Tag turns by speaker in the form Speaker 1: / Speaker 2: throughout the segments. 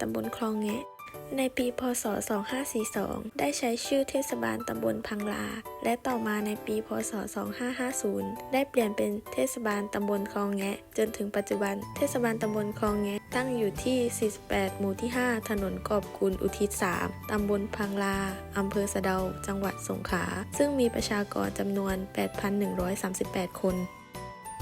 Speaker 1: ตำบลคลองแงะ ในปีพศ 2542 ได้ใช้ชื่อเทศบาลตำบลพังลา และต่อมาในปีพศ 2550 ได้เปลี่ยนเป็นเทศบาลตำบลคลองแงะ จนถึงปัจจุบัน เทศบาลตำบลคลองแงะตั้งอยู่ที่ 48 หมู่ที่ 5 ถนนกอบกุลอุทิศ 3 ตำบลพังลา อำเภอสะเดา จังหวัดสงขลา ซึ่งมีประชากรจำนวน 8,138 คน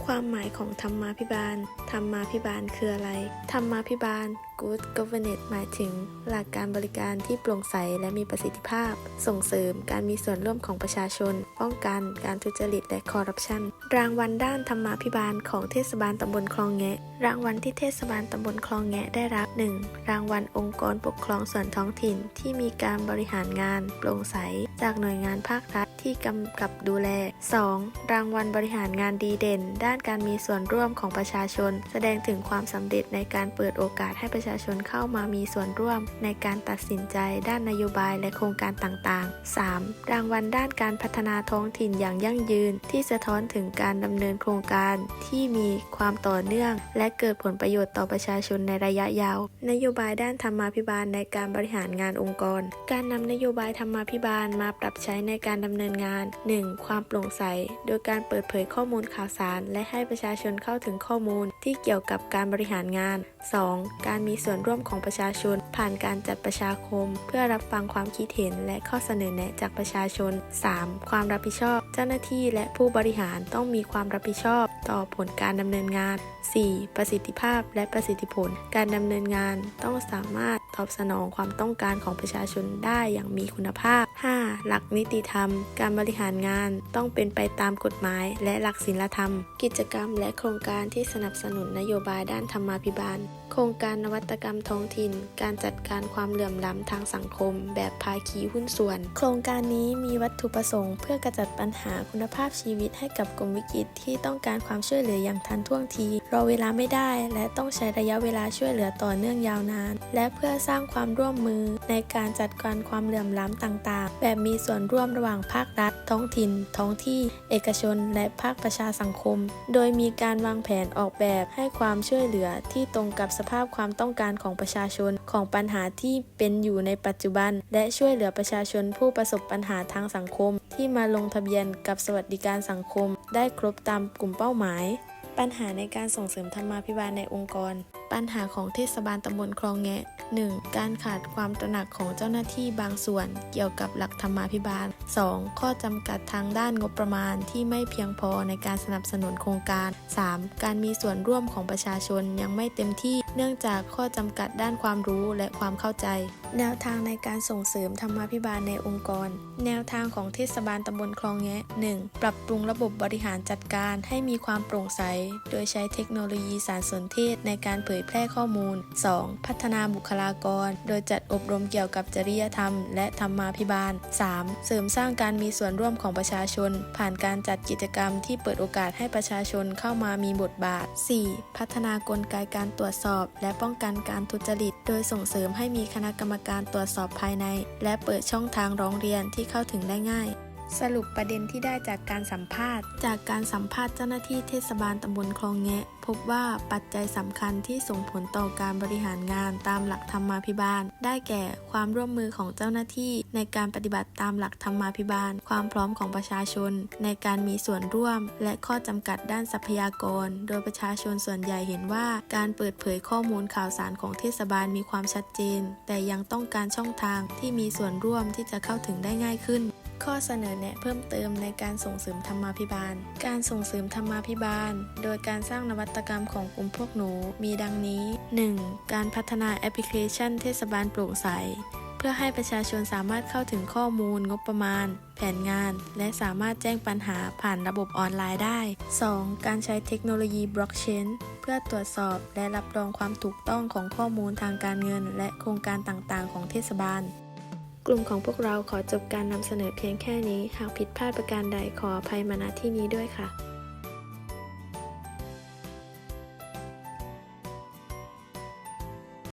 Speaker 1: ความหมายของธรรมาภิบาล ธรรมาภิบาลคืออะไร ธรรมาภิบาล Good Governance หมายถึง หลักการบริการที่โปร่งใสและมีประสิทธิภาพ ส่งเสริมการมีส่วนร่วมของประชาชน ป้องกันการทุจริตและคอร์รัปชัน รางวัลด้านธรรมาภิบาลของเทศบาลตำบลคลองแงะ รางวัลที่เทศบาลตำบลคลองแงะได้รับ 1. รางวัลองค์กรปกครองส่วนท้องถิ่น ที่มีการบริหารงาน โปร่งใส จากหน่วยงานภาครัฐที่กำกับดูแล 2. รางวัลบริหารงานดีเด่น ด้านการมีส่วนร่วมของประชาชน แสดงถึงความสำเร็จในการเปิดโอกาสให้ประชาชาชนเข้ามามีส่วนร่วมในการตัดสินใจด้านนโยบายและโครงการต่างๆ 3. รางวัลด้านการพัฒนาท้องถิ่นอย่างยั่งยืน ที่สะท้อนถึงการดำเนินโครงการที่มีความต่อเนื่อง และเกิดผลประโยชน์ต่อประชาชนในระยะยาว นโยบายด้านธรรมาภิบาลในการบริหารงานองค์กร การนำนโยบายธรรมาภิบาลมาปรับใช้ในการดำเนินงาน 1. ความโปร่งใส โดยการเปิดเผยข้อมูลข่าวสาร และให้ประชาชนเข้าถึงข้อมูลที่เกี่ยวกับการบริหารงาน 2. การมีส่วนร่วมของประชาชน ผ่านการจัดประชาคม เพื่อรับฟังความคิดเห็นและข้อเสนอแนะจากประชาชน 3. ความรับผิดชอบ เจ้าหน้าที่และผู้บริหารต้องมีความรับผิดชอบ ต่อผลการดำเนินงาน 4. ประสิทธิภาพและประสิทธิผล การดำเนินงานต้องสามารถตอบสนองความต้องการของประชาชนได้อย่างมีคุณภาพ 5. หลักนิติธรรม การบริหารงานต้องเป็นไปตามกฎหมาย และหลักศีลธรรม กิจกรรมและโครงการที่สนับสนุนนโยบายด้านธรรมาภิบาล โครงการนวัตกรรมท้องถิ่น การจัดการความเหลื่อมล้ำทางสังคม แบบภาคีหุ้นส่วน โครงการนี้มีวัตถุประสงค์ เพื่อกระจัดปัญหาคุณภาพชีวิตให้กับกลุ่มวิกฤตที่ต้องการความช่วยเหลืออย่างทันท่วงทีรอเวลาไม่ได้ และต้องใช้ระยะเวลาช่วยเหลือต่อเนื่องยาวนาน และเพื่อสร้างความร่วมมือในการจัดการความเหลื่อมล้ำต่างๆ แบบมีส่วนร่วมระหว่างภาครัฐ ท้องถิ่น ท้องที่ เอกชน และภาคประชาสังคม โดยมีการวางแผนออกแบบให้ความช่วยเหลือที่ตรงกับสภาพความต้องการของประชาชนของปัญหาที่เป็นอยู่ในปัจจุบัน และช่วยเหลือประชาชนผู้ประสบปัญหาทางสังคม ที่มาลงทะเบียนกับสวัสดิการสังคม ได้ครบตามกลุ่มเป้าหมาย ปัญหาในการส่งเสริมธรรมาภิบาลในองค์กรปัญหาของเทศบาลตำบลคลองแงะ 1. การขาดความตระหนักของเจ้าหน้าที่บางส่วน เกี่ยวกับหลักธรรมาภิบาล 2. ข้อจำกัดทางด้านงบประมาณที่ไม่เพียงพอในการสนับสนุนโครงการ 3. การมีส่วนร่วมของประชาชนยังไม่เต็มที่เนื่องจากข้อจำกัดด้านความรู้และความเข้าใจ แนวทางในการส่งเสริมธรรมาภิบาลในองค์กร แนวทางของเทศบาลตำบลคลองแงะ 1. ปรับปรุงระบบบริหารจัดการให้มีความโปร่งใส โดยใช้เทคโนโลยีสารสนเทศในการเผยยแพร่ข้อมูล 2. พัฒนาบุคลากร โดยจัดอบรมเกี่ยวกับจริยธรรม และธรรมาภิบาล 3. เสริมสร้างการมีส่วนร่วมของประชาชน ผ่านการจัดกิจกรรมที่เปิดโอกาสให้ประชาชนเข้ามามีบทบาท 4. พัฒนากลไกการตรวจสอบ และป้องกันการทุจริต โดยส่งเสริมให้มีคณะกรรมการตรวจสอบภายใน และเปิดช่องทางร้องเรียนที่เข้าถึงได้ง่าย สรุปประเด็นที่ได้จากการสัมภาษณ์ จากการสัมภาษณ์เจ้าหน้าที่เทศบาลตำบลคลองแงะ พบว่าปัจจัยสำคัญที่ส่งผลต่อการบริหารงานตามหลักธรรมาภิบาล ได้แก่ความร่วมมือของเจ้าหน้าที่ ในการปฏิบัติตามหลักธรรมาภิบาล ความพร้อมของประชาชน ในการมีส่วนร่วม และข้อจำกัดด้านทรัพยากร โดยประชาชนส่วนใหญ่เห็นว่า การเปิดเผยข้อมูลข่าวสารของเทศบาลมีความชัดเจน แต่ยังต้องการช่องทางที่มีส่วนร่วมที่จะเข้าถึงได้ง่ายขึ้น ข้อเสนอแนะเพิ่มเติมในการส่งเสริมธรรมาภิบาล การส่งเสริมธรรมาภิบาล โดยการสร้างนวัตกรรมของกลุ่มพวกหนูมีดังนี้ 1. การพัฒนาแอปพลิเคชันเทศบาลโปร่งใส เพื่อให้ประชาชนสามารถเข้าถึงข้อมูลงบประมาณ แผนงาน และสามารถแจ้งปัญหาผ่านระบบออนไลน์ได้ 2. การใช้เทคโนโลยีบล็อกเชนเพื่อตรวจสอบและรับรองความถูกต้องของข้อมูลทางการเงิน และโครงการต่างๆ ของเทศบาล กลุ่มของพวกเราขอจบการนำเสนอเพียงแค่นี้ หากผิดพลาดประการใดขออภัยมาณที่นี้ด้วยค่ะ